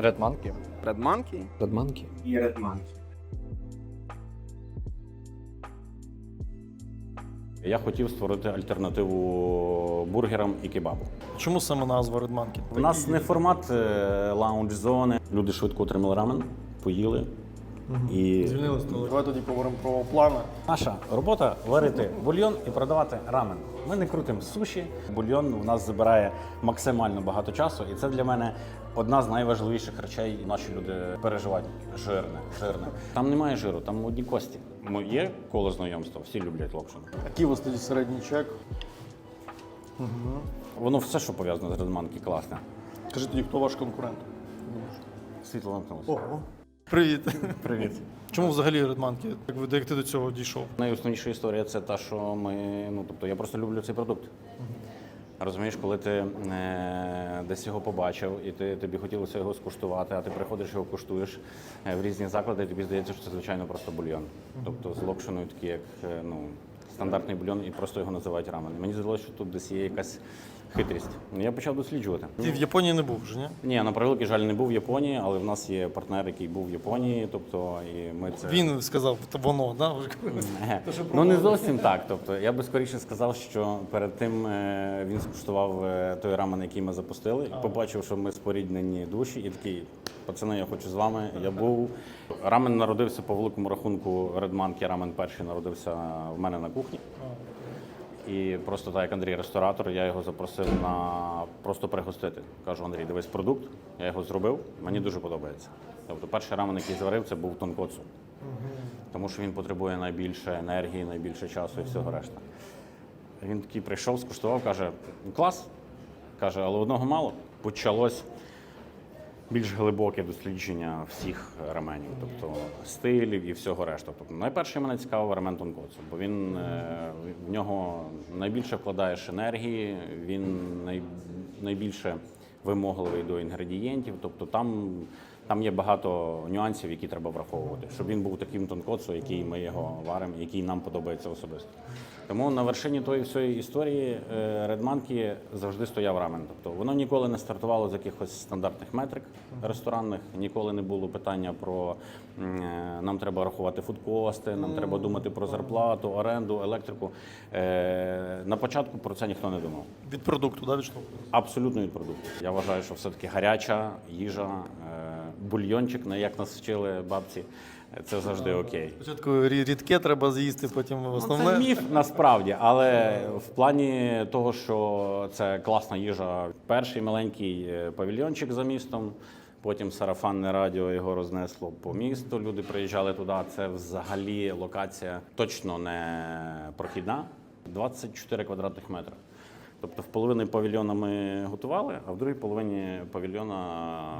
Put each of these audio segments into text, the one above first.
Редманки. Редманки. Monkey. і редманки. Я хотів створити альтернативу бургерам і кебабу. Чому саме назва Red Monkey? У нас не формат е, лаунж-зони. Люди швидко отримали рамен, поїли. І Звільнили столик. Давай тоді поговоримо про плани. наша робота варити бульйон і продавати рамен. Ми не крутимо суші. Бульйон у нас забирає максимально багато часу, і це для мене одна з найважливіших речей. Наші люди переживають жирне, жирне. Там немає жиру, там одні кості. Є коло знайомства, всі люблять локшину. Який у вас тоді середній чек? Воно все, що пов'язано з редманки, класне. Скажи тоді, хто ваш конкурент? Світло намкнулося. Ого. Привіт. Привіт. Чому взагалі Monkey? Як, ви- як ти до цього дійшов? Найосновніша історія це та, що ми. Ну тобто я просто люблю цей продукт. Розумієш, коли ти е, десь його побачив, і ти, тобі хотілося його скуштувати, а ти приходиш його куштуєш е, в різні заклади, і тобі здається, що це звичайно просто бульйон. Тобто з локшиною такий, як е, ну, стандартний бульйон, і просто його називають рамен. Мені здалося, що тут десь є якась хитрість. Ну, Я почав досліджувати. Ти в Японії не був вже, ні? Ні, на превеликий жаль, не був в Японії, але в нас є партнер, який був в Японії. Тобто, і ми це Він сказав, то воно, да? Ви ж кажете. Е, Ну не зовсім так. Тобто я би скоріше сказав, що перед тим е, він скуштував е, той рамен, який ми запустили, і побачив, що ми споріднені душі, і такий. Пацани, я хочу з вами. Я був. Рамен народився по великому рахунку Редманки. Рамен перший народився в мене на кухні. І просто так як Андрій ресторатор, я його запросив на просто пригостити. Кажу, Андрій, дивись продукт, я його зробив, мені дуже подобається. Тобто перший рамен, який зварив, це був тонкоцу. Тому що він потребує найбільше енергії, найбільше часу і всього решта. Він такий прийшов, скуштував, каже: клас. Каже, але одного мало. Почалось більш глибоке дослідження всіх раменів, тобто стилів і всього решта. Тобто, найперше мене цікавив рамен тонкоцу, бо він е, в нього найбільше вкладаєш енергії, він най, найбільше вимогливий до інгредієнтів. Тобто там, там є багато нюансів, які треба враховувати, щоб він був таким тонкоцу, який ми його варимо, який нам подобається особисто. Тому на вершині тої всієї історії редманки завжди стояв рамен. Тобто воно ніколи не стартувало з якихось стандартних метрик ресторанних, ніколи не було питання про е, нам треба рахувати фудкости, нам треба думати про зарплату, оренду, електрику. Е, На початку про це ніхто не думав. Від продукту, да, відштовх? Абсолютно від продукту. Я вважаю, що все-таки гаряча їжа, е, бульйончик, на як нас вчили бабці, це завжди окей. Спочатку рі- рідке треба з'їсти, потім Ну, основне. Це міф насправді, але в плані того, що це класна їжа, перший маленький е, павільйончик за містом. Потім сарафанне радіо його рознесло по місту. Люди приїжджали туди. Це взагалі локація точно не прохідна. 24 квадратних метри. Тобто в половині павільйона ми готували, а в другій половині павільйона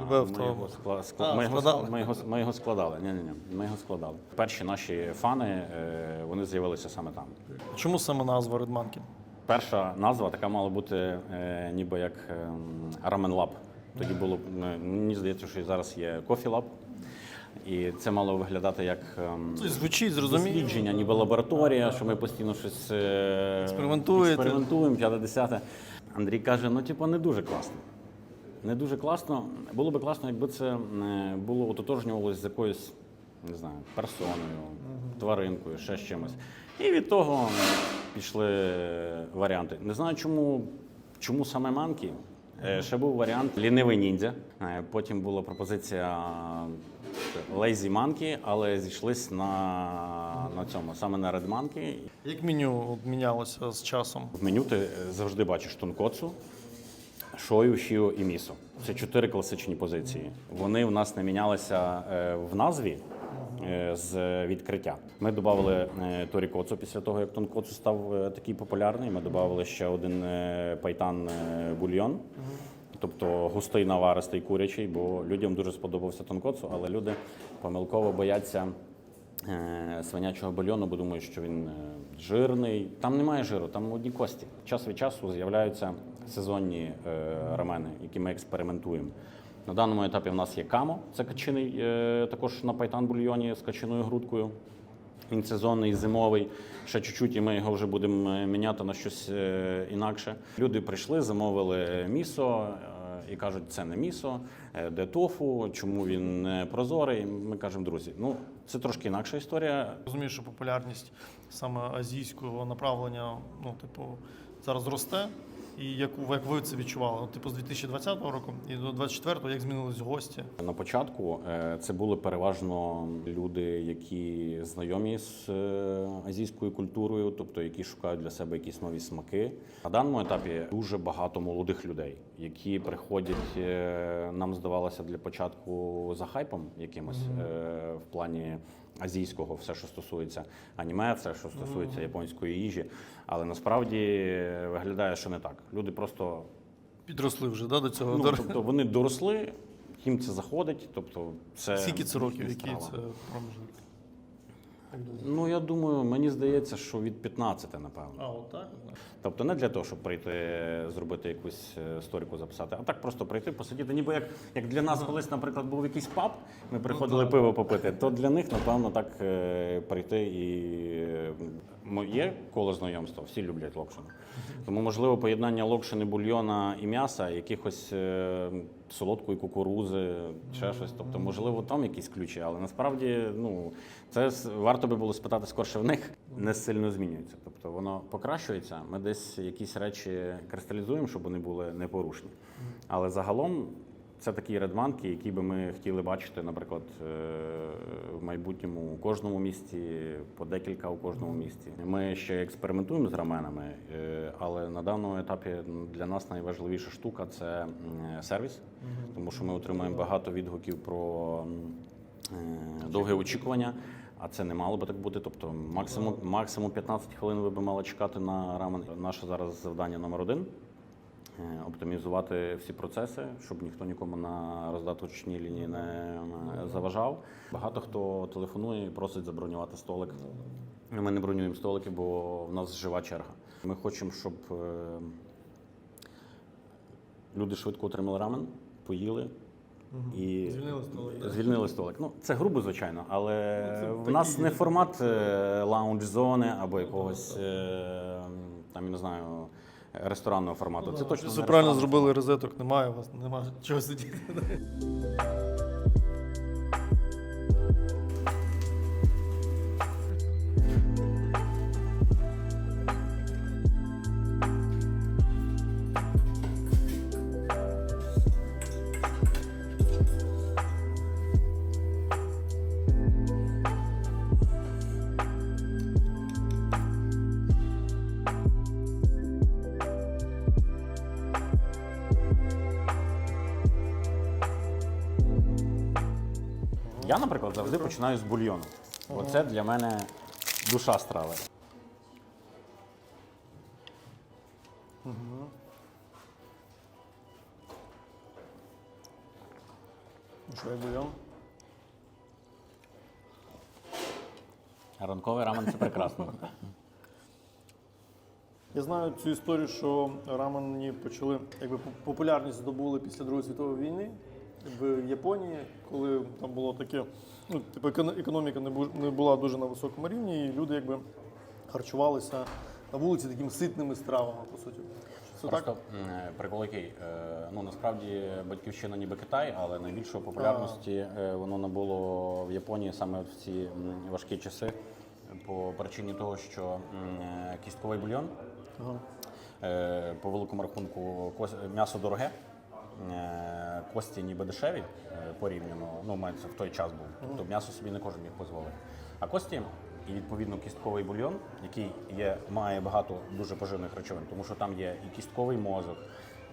ми його, скла... скла- А, ми, його, складали? ми, його, ми його складали. Ні, ні, ні, ми його складали. Перші наші фани е, вони з'явилися саме там. Чому саме назва Red Monkey? Перша назва така мала бути е, ніби як Ramen Lab. Тоді було е, мені здається, що і зараз є Coffee Lab. І це мало виглядати як ем, Ну, Звучить, зрозуміло. дослідження, ніби лабораторія, що ми постійно щось е, Експериментуєте. експериментуємо, п'яте десяте. Андрій каже: ну, типу, не дуже класно. Не дуже класно. Було би класно, якби це е, було ототожнювалося з якоюсь, не знаю, персоною, тваринкою, ще з чимось. І від того пішли варіанти. Не знаю, чому, чому саме манкі. Е, Ще був варіант лінивий ніндзя. Е, Потім була пропозиція Lazy Monkey, але зійшлись на, на цьому, саме на Red Monkey. Як меню мінялося з часом? В меню ти е, завжди бачиш тонкоцу, шою, шіо і місо. Це чотири класичні позиції. Вони в нас не мінялися е, в назві е, з відкриття. Ми додали торікоцу після того, як тонкоцу став е, такий популярний. Ми додали ще один е, пайтан е, бульйон. Тобто густий наваристий курячий, бо людям дуже сподобався тонкоцу, але люди помилково бояться е, свинячого бульйону, бо думають, що він е, жирний. Там немає жиру, там одні кості. Час від часу з'являються сезонні е, рамени, які ми експериментуємо. На даному етапі в нас є камо, це качиний, також на пайтан бульйоні з качиною грудкою. Він сезонний, зимовий. Ще чуть-чуть, і ми його вже будемо е, міняти на щось е, інакше. Люди прийшли, замовили місо, е, і кажуть, це не місо, де тофу, чому він не прозорий. Ми кажемо, друзі, ну це трошки інакша історія. Розумію, що популярність саме азійського направлення, ну, типу, зараз росте. І як, як ви це відчували? От, типу, з 2020 року і до 2024 як змінились гості? На початку е, це були переважно люди, які знайомі з е, азійською культурою, тобто які шукають для себе якісь нові смаки. На даному етапі дуже багато молодих людей, які приходять, е, нам здавалося для початку за хайпом якимось е, в плані азійського, все, що стосується аніме, все, що стосується японської їжі. Але насправді виглядає, що не так. Люди просто Підросли вже да, до цього. Ну, тобто вони доросли, їм це заходить. Тобто, це Скільки це років? Який це проміжок? Як думаєте? Ну я думаю, мені здається, що від 15, напевно. А, отак? Тобто не для того, щоб прийти зробити якусь е, сторіку записати, а так просто прийти, посидіти. Ніби як, як для нас колись, наприклад, був якийсь паб, ми приходили так. пиво попити, то для них, напевно, так е, прийти і е, м- є коло знайомства, всі люблять локшину. Тому, можливо, поєднання локшини, бульйона і м'яса, якихось е, солодкої кукурузи, ще щось. Тобто, можливо, там якісь ключі, але насправді ну, це варто би було спитати скорше в них, не сильно змінюється. Тобто воно покращується. Ми десь якісь речі кристалізуємо, щоб вони були непорушні. Але загалом це такі редманки, які би ми хотіли бачити, наприклад, е, майбутньому у кожному місті, по декілька у кожному місті. Ми ще експериментуємо з раменами, е, але на даному етапі для нас найважливіша штука це сервіс, тому що ми отримуємо багато відгуків про е, довге очікування. А це не мало би так бути. Тобто максимум, максимум 15 хвилин ви би мали чекати на рамен. Наше зараз завдання номер один оптимізувати всі процеси, щоб ніхто нікому на роздаточній лінії не е, заважав. Багато хто телефонує і просить забронювати столик. Ми не бронюємо столики, бо в нас жива черга. Ми хочемо, щоб е, люди швидко отримали рамен, поїли. І Звільнили столик. Звільнили столик. Ну, це грубо, звичайно, але Ну, в нас не формат е, лаунж-зони або якогось е, там, я не знаю, ресторанного формату. Це точно Ви не правильно ресторан. зробили розеток, немає у вас, немає чого сидіти. Завжди починаю з бульйону. Бо це для мене душа страви. Ну що, як бульйон? Ранковий рамен це прекрасно. Я знаю цю історію, що рамені почали, якби популярність здобули після Другої світової війни в Японії, коли там було таке, ну, типу, еконо- економіка не бу- була дуже на високому рівні, і люди якби харчувалися на вулиці такими ситними стравами, по суті. Це Просто так? прикол який. Е, Ну насправді батьківщина ніби Китай, але найбільшої популярності е, воно набуло в Японії саме в ці важкі часи по причині того, що е, кістковий бульйон Ага. По великому рахунку м'ясо дороге, кості ніби дешеві е, порівняно. Ну, мається в той час був. Тобто м'ясо собі не кожен міг дозволити. А кості і відповідно кістковий бульйон, який є, має багато дуже поживних речовин, тому що там є і кістковий мозок,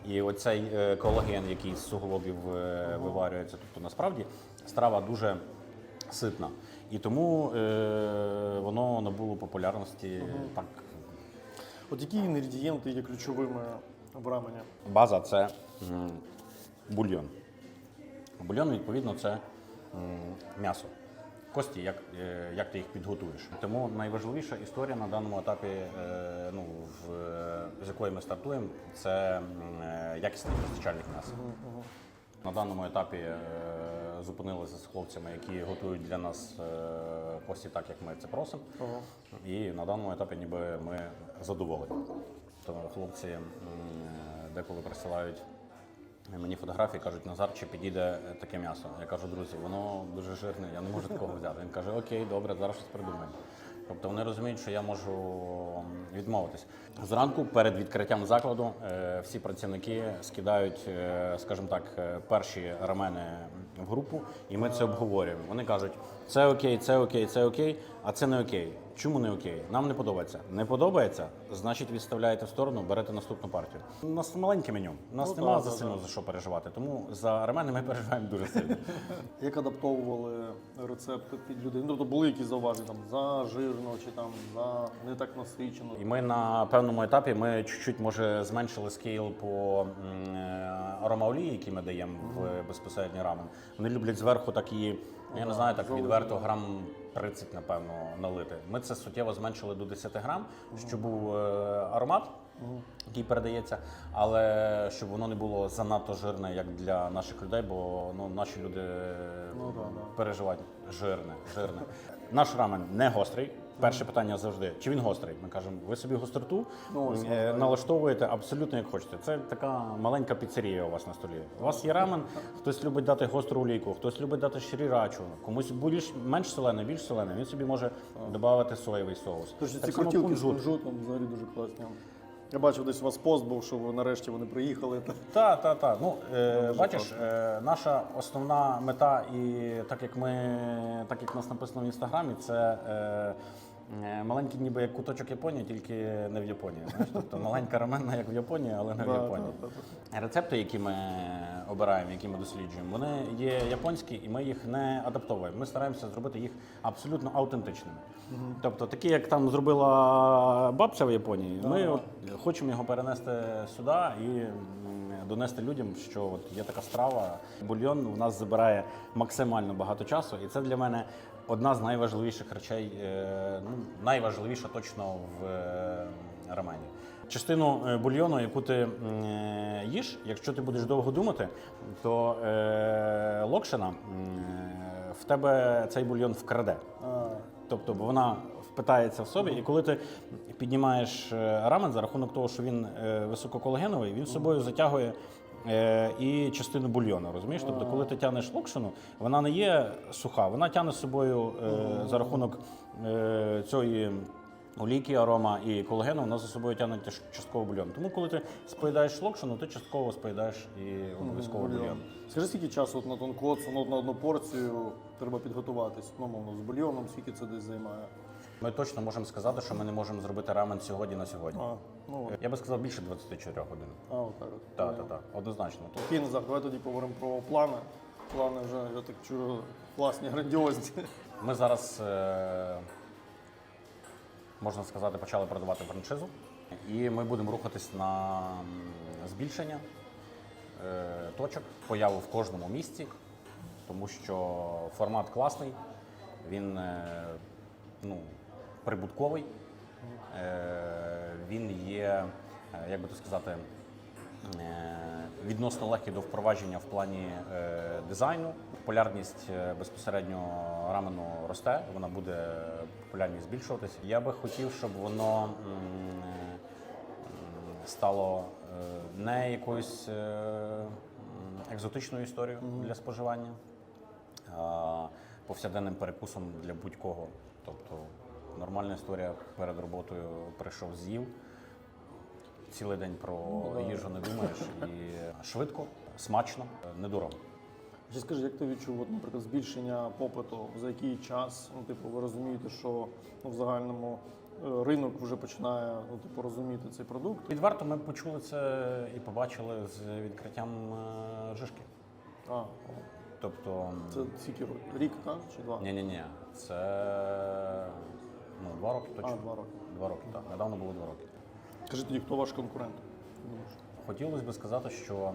і оцей е, колаген, який з суглобів е, виварюється. Тобто насправді страва дуже ситна. І тому е, воно набуло популярності так От які інгредієнти є ключовими в рамені? База це бульйон. Бульйон, відповідно, це м'ясо. Кості, як, е, як ти їх підготуєш. Тому найважливіша історія на даному етапі, е, ну, в, з якої ми стартуємо, це е, якісний постачальник м'яса. На даному етапі е, зупинилися з хлопцями, які готують для нас е, кості так, як ми це просимо. І на даному етапі ніби ми задоволені. То хлопці деколи присилають Мені фотографії кажуть, Назар, чи підійде е, таке м'ясо. Я кажу, друзі, воно дуже жирне, я не можу такого взяти. Він каже, окей, добре, зараз щось придумаємо. Тобто вони розуміють, що я можу відмовитись. Зранку перед відкриттям закладу е, всі працівники скидають, е, скажімо так, перші рамени в групу, і ми це обговорюємо. Вони кажуть, це окей, це окей, це окей, а це не окей. Чому не окей? Нам не подобається. Не подобається, значить відставляєте в сторону, берете наступну партію. У нас маленьке меню. У нас Ну, нема так, за сильно за що переживати. Тому за ремени ми переживаємо дуже сильно. Як адаптовували рецепти під людей? Ну, тобто були якісь зауваження там за жирно чи там за не так насичено. І ми на певному етапі ми чуть-чуть може зменшили скейл по е, аромаолії, які ми даємо в безпосередньо рамен. Вони люблять зверху такі, я не знаю, так відверто грам 30, напевно, налити. Ми це суттєво зменшили до 10 грам, щоб був е, аромат. Який передається, але щоб воно не було занадто жирне, як для наших людей, бо ну наші люди Ну, да, да. переживають жирне, жирне. Наш рамен не гострий. Перше питання завжди: чи він гострий? Ми кажемо, ви собі гостроту Ну, е, налаштовуєте абсолютно як хочете. Це така маленька піцерія у вас на столі. У вас є рамен, хтось любить дати гостру олійку, хтось любить дати шрірачу, комусь більш менш солене, більш солене. Він собі може додати соєвий соус. Тож ці крутілки з кунжутом взагалі дуже класні. Я бачив десь у вас пост був, що ви нарешті вони приїхали. Так, так, так. Ну е, бачиш, е, наша основна мета, і так як ми, так як нас написано в інстаграмі, це е, маленький, ніби як куточок Японії, тільки не в Японії. Знаєш? Тобто маленька раменна, як в Японії, але не в Японії. Рецепти, які ми обираємо, які ми досліджуємо, вони є японські, і ми їх не адаптовуємо. Ми стараємося зробити їх абсолютно аутентичними. Тобто, такі, як там зробила бабця в Японії, ми от хочемо його перенести сюди і донести людям, що от є така страва. Бульйон у нас забирає максимально багато часу, і це для мене одна з найважливіших речей, е, ну найважливіша точно в е, рамені. Частину е, бульйону, яку ти їш, якщо ти будеш довго думати, то локшина в тебе цей бульйон вкраде. Тобто бо вона впитається в собі, і коли ти піднімаєш рамен за рахунок того, що він висококолагеновий, він собою затягує. Е, І частину бульйону, розумієш? Тобто, коли ти тягнеш локшину, вона не є суха, вона тягне з собою е, за рахунок е, цієї олійки, арома і колагену, вона за собою тягне теж частково бульйон. Тому, коли ти споїдаєш локшину, ти частково споїдаєш і обов'язково бульйон. Скажи, скільки часу от на тонкоцу, ну, на одну порцію треба підготуватись? Ну, мовно, з бульйоном, скільки це десь займає? Ми точно можемо сказати, що ми не можемо зробити рамен сьогодні на сьогодні. А, ну. Я би сказав більше 24 годин. а отак от. Так, так, так, однозначно. Окей, Назар, давай тоді поговоримо про плани. Плани вже, я так чую, класні, грандіозні. Ми зараз, е, можна сказати, почали продавати франшизу, і ми будемо рухатись на збільшення е, точок, появу в кожному місці, тому що формат класний, він е, ну, прибутковий, е, він є, е, як би то сказати, е, відносно легкий до впровадження в плані дизайну. Популярність безпосередньо рамену росте, вона буде популярність збільшуватися. Я би хотів, щоб воно стало не якоюсь екзотичною історією для споживання, а повсякденним перекусом для будь-кого. Тобто нормальна історія перед роботою прийшов, з'їв. Цілий день про їжу не думаєш і швидко, смачно, недорого. Ще скажи, як ти відчув, от, наприклад, збільшення попиту, за який час? Ну, типу, ви розумієте, що ну, в загальному е, ринок вже починає ну, типу, розуміти цей продукт. Відверто ми почули це і побачили з відкриттям е, жишки. А, Тобто, це скільки? Рік, так? Чи два? ні, ні, ні, це ну, два роки точно. А, два роки. Два роки, так. Недавно було два роки. Скажи тоді, хто ваш конкурент? Хотілося б сказати, що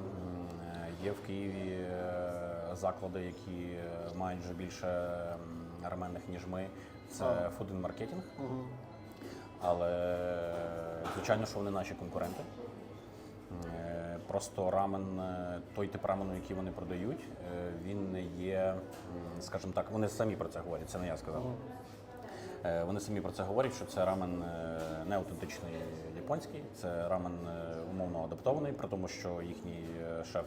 є в Києві е, заклади, які е, мають вже більше м, ременних, ніж ми. Це фудин маркетинг. Угу. Але звичайно, що вони наші конкуренти. Е, Просто рамен, е, той тип рамену, який вони продають, е, він не є, скажімо так, вони самі про це говорять, це не я сказав. Е, Вони самі про це говорять, що це рамен е, не аутентичний японський, це рамен е, умовно адаптований, при тому, що їхній шеф,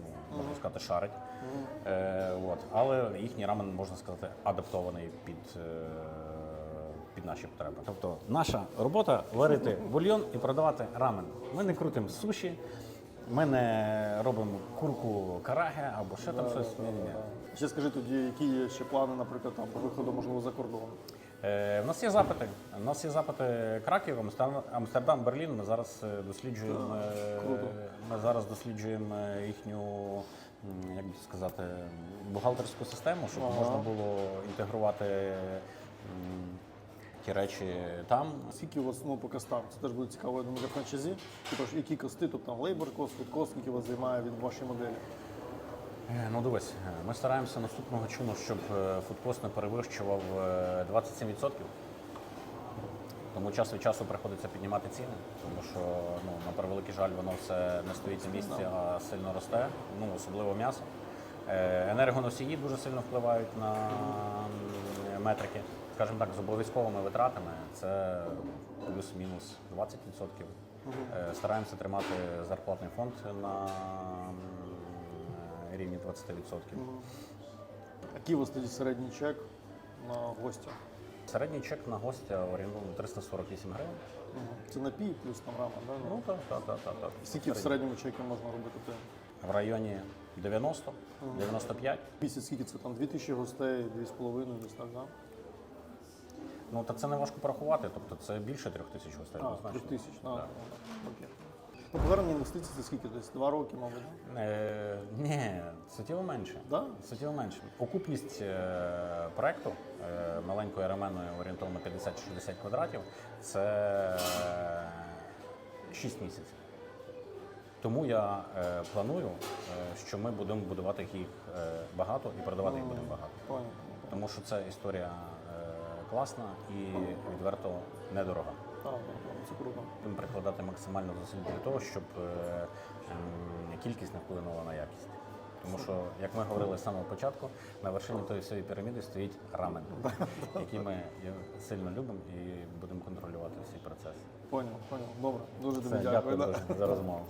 ну, можна сказати, шарить. От. Але їхній рамен, можна сказати, адаптований під, під наші потреби. Тобто наша робота варити бульйон і продавати рамен. Ми не крутимо суші, ми не робимо курку караге або ще там щось. Ні-ні-ні. Ще скажи тоді, які є ще плани, наприклад, там по виходу, можливо, за кордон. Е, в нас є запити. У нас є запити Краків, Амстердам, Амстердам, Берлін. Ми зараз е, досліджуємо. е, круто. Ми зараз досліджуємо е, їхню, як би сказати, бухгалтерську систему, щоб Ага. можна було інтегрувати ті речі там. Скільки у вас ну, по костам? Це теж буде цікаво, я думаю, для франчайзі. Типу, які кости, тобто там лейбор кост, фуд кост, скільки вас займає від вашої моделі? Е, Ну дивись, е, ми стараємося наступного чину, щоб е, фудкост не перевищував е, 27%. Тому час від часу приходиться піднімати ціни, тому що ну, на превеликий жаль, воно все не стоїть на місці, а сильно росте, ну особливо м'ясо. Енергоносії дуже сильно впливають на метрики. Скажімо так, з обов'язковими витратами це плюс-мінус 20%. Е, Стараємося тримати зарплатний фонд на м, рівні 20%. Який у вас тоді середній чек на гостя? Середній чек на гостя орієнтовно 348 гривень. Це напій плюс там рамен, да? Ну так, так, так, так. так. Скільки в середньому чекі можна робити? ти? В районі 90, 95. Місяць скільки це там? 2000 гостей, 2,5 десь так, да? Ну так це не важко порахувати, тобто це більше трьох тисяч гостей. А, однозначно. 3000, а, окей. Ну, Повернення інвестицій це скільки? Десь два роки, мабуть. Е, ні, суттєво менше. Да? Суттєво менше. Окупність е, проекту е, маленькою ременою орієнтовно 50-60 квадратів це 6 місяців. Тому я е, планую, е, що ми будемо будувати їх е, багато і продавати їх будемо багато. Понял. Тому що це історія е, класна і відверто недорога. Це круто. Будемо прикладати максимально зусиль для того, щоб е, кількість не вплинула на якість. Тому що, як ми говорили з самого початку, на вершині тої всієї піраміди стоїть рамен, який ми сильно любимо і будемо контролювати всі процеси. Понял, понял. Добре, дуже тобі дякую. дякую за розмову.